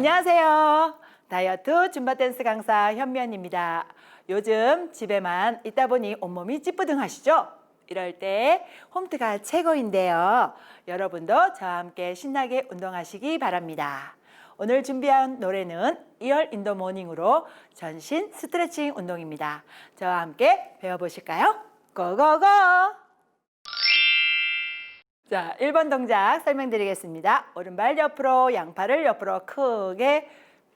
안녕하세요. 다이어트 줌바 댄스 강사 현면입니다. 요즘 집에만 있다 보니 온몸이 찌뿌둥하시죠? 이럴 때 홈트가 최고인데요. 여러분도 저와 함께 신나게 운동하시기 바랍니다. 오늘 준비한 노래는 이얼 인더 모닝으로 전신 스트레칭 운동입니다. 저와 함께 배워보실까요? 고고고! 자, 1번 동작 설명드리겠습니다. 오른발 옆으로, 양팔을 옆으로 크게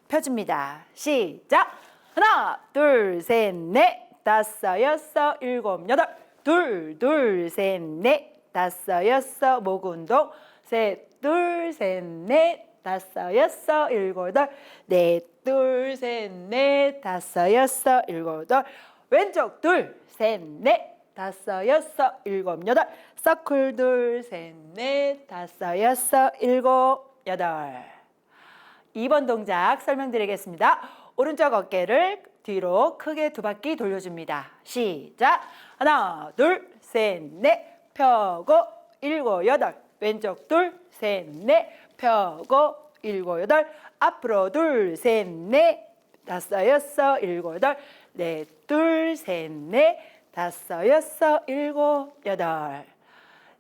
펴줍니다. 시작! 하나, 둘, 셋, 넷, 다섯, 여섯, 일곱, 여덟, 둘, 둘, 셋, 넷, 다섯, 여섯, 목 운동, 셋, 둘, 셋, 넷, 다섯, 여섯, 일곱, 여덟, 넷, 둘, 셋, 넷, 다섯, 여섯, 일곱, 여덟, 왼쪽 둘, 셋, 넷, 다섯, 여섯, 일곱, 여덟, 서클 둘, 셋, 넷, 다섯, 여섯, 일곱, 여덟. 2번 동작 설명드리겠습니다. 오른쪽 어깨를 뒤로 크게 두 바퀴 돌려줍니다. 시작. 하나, 둘, 셋, 넷, 펴고, 일곱, 여덟. 왼쪽 둘, 셋, 넷, 펴고, 일곱, 여덟. 앞으로 둘, 셋, 넷, 다섯, 여섯, 일곱, 여덟. 넷, 둘, 셋, 넷, 다섯, 여섯, 일곱, 여덟.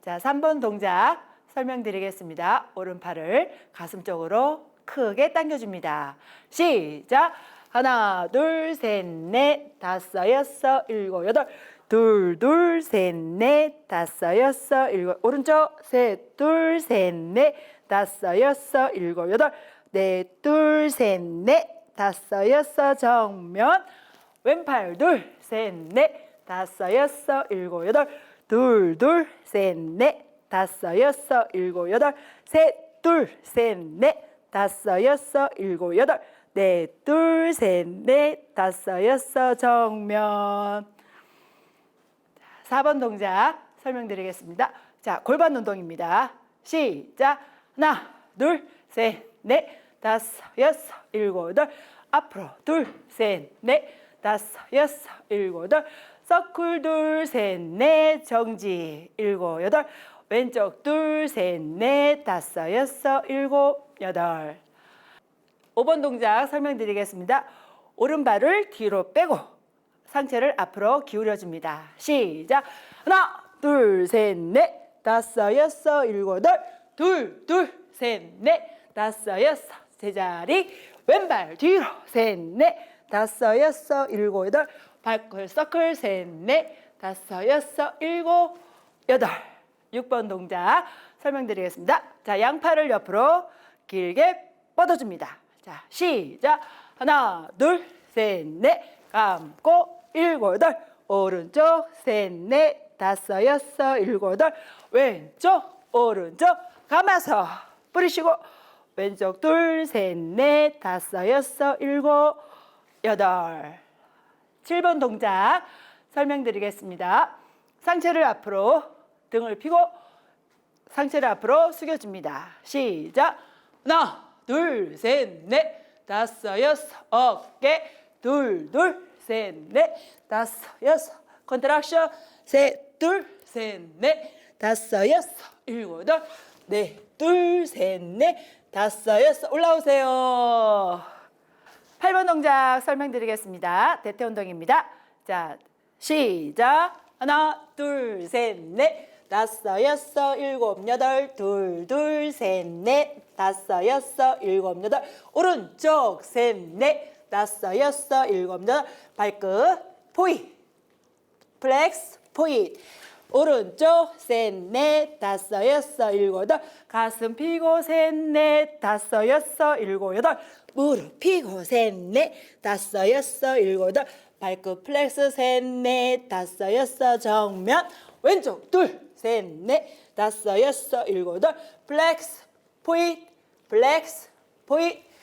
자, 3번 동작 설명드리겠습니다. 오른팔을 가슴 쪽으로 크게 당겨줍니다. 시작! 하나, 둘, 셋, 넷, 다섯, 여섯, 일곱, 여덟. 둘, 둘, 셋, 넷, 다섯, 여섯, 일곱. 오른쪽 셋, 둘, 셋, 넷, 다섯, 여섯, 일곱, 여덟. 넷, 둘, 셋, 넷, 다섯, 여섯. 정면. 왼팔 둘, 셋, 넷, 다섯, 여섯, 일곱, 여덟. 둘, 둘, 셋, 넷, 다섯, 여섯, 일곱, 여덟. 셋, 둘, 셋, 넷, 다섯, 여섯, 일곱, 여덟. 넷, 둘, 셋, 넷, 다섯, 여섯. 정면. 4번 동작 설명드리겠습니다. 자, 골반 운동입니다. 시작. 하나, 둘, 셋, 넷, 다섯, 여섯, 일곱, 여덟. 앞으로 둘, 셋, 넷, 다섯, 여섯, 일곱, 여덟. 서클 둘, 셋, 넷, 정지. 일곱, 여덟. 왼쪽 둘, 셋, 넷, 다섯, 여섯, 일곱, 여덟. 5번 동작 설명드리겠습니다. 오른발을 뒤로 빼고 상체를 앞으로 기울여 줍니다. 시작. 하나, 둘, 셋, 넷, 다섯, 여섯, 일곱, 여덟. 둘, 둘, 셋, 넷, 다섯, 여섯. 제자리. 왼발 뒤로 셋, 넷, 다섯, 여섯, 일곱, 여덟. 발끝 서클 셋, 넷, 다섯, 여섯, 일곱, 여덟. 6번 동작 설명드리겠습니다. 자, 양팔을 옆으로 길게 뻗어줍니다. 자, 시작. 하나, 둘, 셋, 넷, 감고, 일곱, 여덟. 오른쪽, 셋, 넷, 다섯, 여섯, 일곱, 여덟. 왼쪽, 오른쪽, 감아서 뿌리시고, 왼쪽 둘, 셋, 넷, 다섯, 여섯, 일곱, 여덟. 7번 동작 설명드리겠습니다. 상체를 앞으로 등을 펴고 상체를 앞으로 숙여줍니다. 시작. 하나, 둘, 셋, 넷, 다섯, 여섯, 어깨, 둘, 둘, 셋, 넷, 다섯, 여섯, 컨트락션, 셋, 둘, 셋, 넷, 다섯, 여섯, 일곱, 여덟, 넷, 둘, 셋, 넷, 다섯, 여섯, 올라오세요. 8번 동작 설명드리겠습니다. 대퇴 운동입니다. 자, 시작. 하나, 둘, 셋, 넷, 다섯, 여섯, 일곱, 여덟, 둘, 둘, 셋, 넷, 다섯, 여섯, 일곱, 여덟, 오른쪽, 셋, 넷, 다섯, 여섯, 일곱, 여덟, 발끝, 포이, 플렉스, 포이. 오른쪽 셋, 넷, 다섯, 여섯, 일곱, 여덟. 가슴 펴고 셋, 넷, 다섯, 여섯, 일곱, 여덟. 무릎 펴고 셋, 넷, 다섯, 여섯, 일곱, 여덟. 발끝 플렉스 셋, 넷, 다섯, 여섯. 정면 왼쪽 둘, 셋, 넷, 다섯, 여섯, 일곱, 여덟. 플렉스, 포잇, 플렉스, 포잇.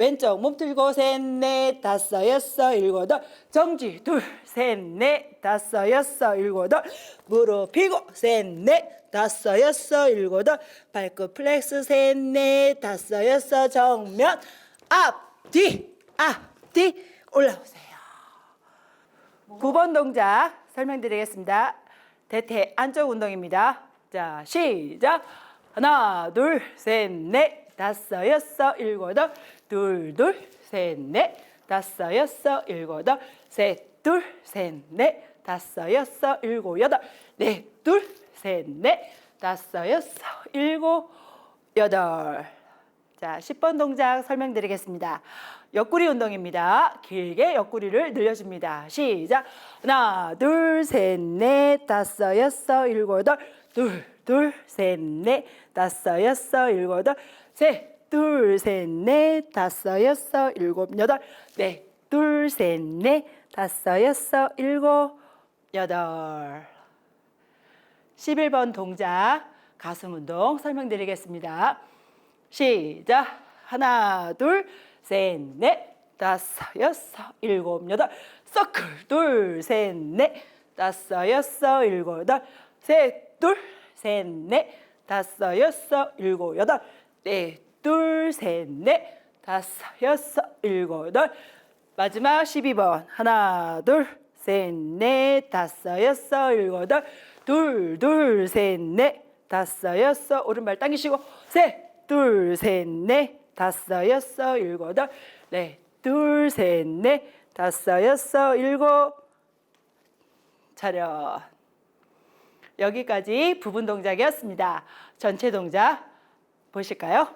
왼쪽 몸 들고 셋, 넷, 다섯, 여섯, 일곱, 여덟. 정지 둘, 셋, 넷, 다섯, 여섯, 일곱, 여덟. 무릎 펴고 셋, 넷, 다섯, 여섯, 일곱, 여덟. 발끝 플렉스 셋, 넷, 다섯, 여섯. 정면 앞, 뒤, 앞, 뒤 올라오세요. 9번 동작 설명드리겠습니다. 대퇴 안쪽 운동입니다. 자, 시작. 하나, 둘, 셋, 넷, 다섯, 여섯, 일곱, 여덟, 둘, 둘, 셋, 넷, 다섯, 여섯, 일곱, 여덟, 셋, 둘, 셋, 넷, 다섯, 여섯, 일곱, 여덟, 넷, 둘, 셋, 넷, 다섯, 여섯, 일곱, 여덟. 자, 10번 동작 설명드리겠습니다. 옆구리 운동입니다. 길게 옆구리를 늘려줍니다. 시작. 하나, 둘, 셋, 넷, 다섯, 여섯, 일곱, 여덟, 둘, 둘, 셋, 넷, 다섯, 여섯, 일곱, 여덟, 셋, 둘, 셋, 넷, 다섯, 여섯, 일곱, 여덟, 넷, 둘, 셋, 넷, 다섯, 여섯, 일곱, 여덟. 11번 동작 가슴 운동 설명드리겠습니다. 시작. 하나, 둘, 셋, 넷, 다섯, 여섯, 일곱, 여덟. 서클. 둘, 셋, 넷, 다섯, 여섯, 일곱, 여덟. 셋, 둘, 셋, 넷, 다섯, 여섯, 일곱, 여덟. 넷, 둘, 셋, 넷, 다섯, 여섯, 일곱, 여덟. 마지막 12번. 하나, 둘, 셋, 넷, 다섯, 여섯, 일곱, 여덟. 둘, 둘, 셋, 넷, 다섯, 여섯. 오른발 당기시고. 셋, 둘, 셋, 넷, 다섯, 여섯, 일곱, 여덟. 넷, 둘, 셋, 넷, 다섯, 여섯, 일곱. 차렷. 여기까지 부분 동작이었습니다. 전체 동작 보실까요?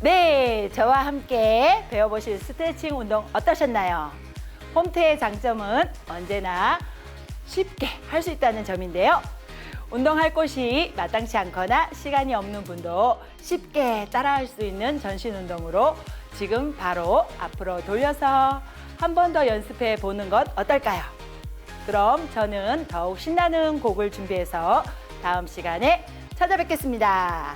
네, 저와 함께 배워보실 스트레칭 운동 어떠셨나요? 홈트의 장점은 언제나 쉽게 할 수 있다는 점인데요. 운동할 곳이 마땅치 않거나 시간이 없는 분도 쉽게 따라할 수 있는 전신 운동으로 지금 바로 앞으로 돌려서 한 번 더 연습해 보는 것 어떨까요? 그럼 저는 더욱 신나는 곡을 준비해서 다음 시간에 찾아뵙겠습니다.